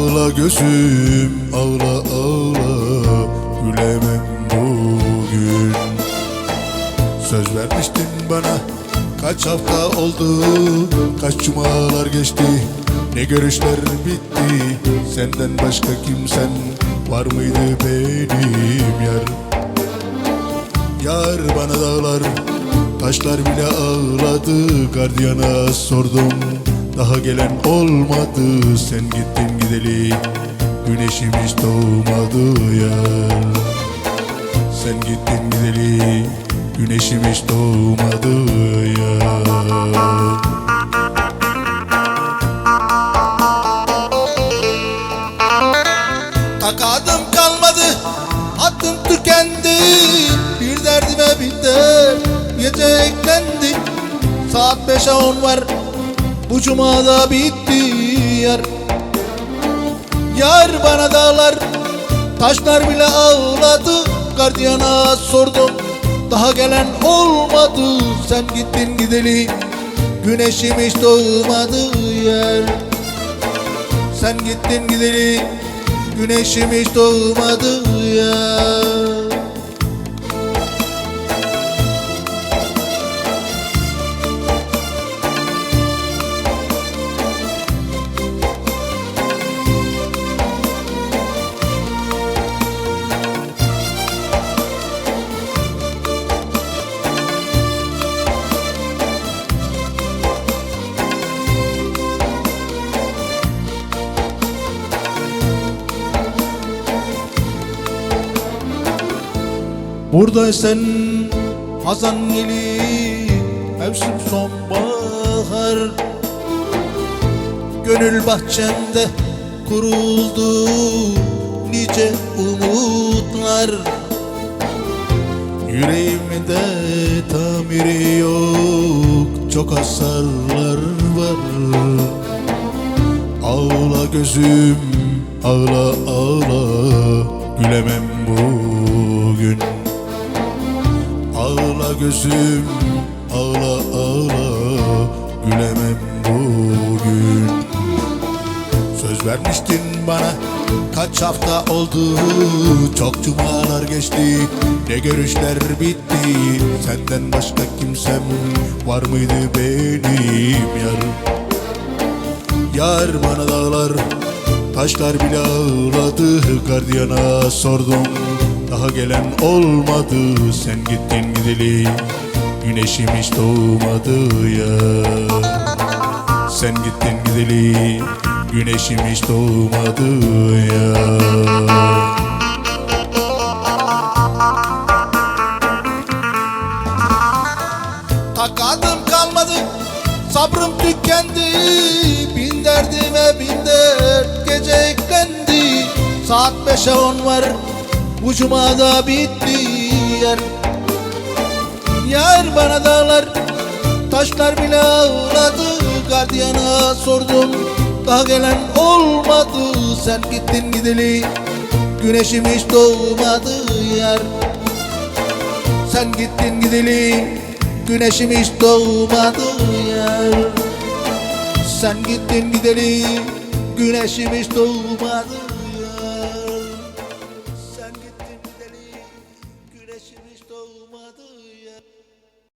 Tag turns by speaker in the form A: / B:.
A: Ağla gözüm ağla ağla gülemem bugün. Söz vermiştin bana kaç hafta oldu Kaç cumalar geçti ne görüşler bitti Senden başka kimsen var mıydı benim yar? Yar bana dağlar taşlar bile ağladı Gardiyana sordum daha gelen olmadı Sen gittin gideli. Güneşim hiç doğmadı yar Sen gittin gideli güneşim hiç doğmadı yar Takadım kalmadı Hattım tükendi. Bir derdime bir dert Gece eklendi Saat beşe on var Bu cumada bitti yar. Yar bana dağlar Taşlar bile ağladı. Gardiyana sordum Daha gelen olmadı. Sen gittin gideli Güneşim hiç doğmadı yer Sen gittin gideli Güneşim hiç doğmadı ya Buradaysan Hazan yeli Mevsim sonbahar. Gönül bahçemde kuruldu Nice umutlar. Yüreğimde tamiri yok Çok hasarlar var. Ağla gözüm ağla ağla Gülemem bugün gözüm. Ağla ağla Gülemem bugün. Söz vermiştin bana kaç hafta oldu? Çok cumalar geçti ne görüşler bitti? Senden başka kimsem var mıydı benim? Yarım Yar bana dağlar Taşlar bile ağladı. Gardiyana sordum Daha gelen olmadı Sen gittin gideli. Güneşim hiç doğmadı ya. Sen gittin gideli Güneşim hiç doğmadı ya. Takadım kalmadı Sabrım tükendi. Bin derdime bin dert Gece eklendi. Saat beşe on var Bu cumada bitti yer. Yar bana dağlar Taşlar bile ağladı. Gardiyana sordum Daha gelen olmadı. Sen gittin gideli Güneşim hiç doğmadı yar. Sen gittin gideli Güneşim hiç doğmadı yar. Sen gittin gideli Güneşim hiç doğmadı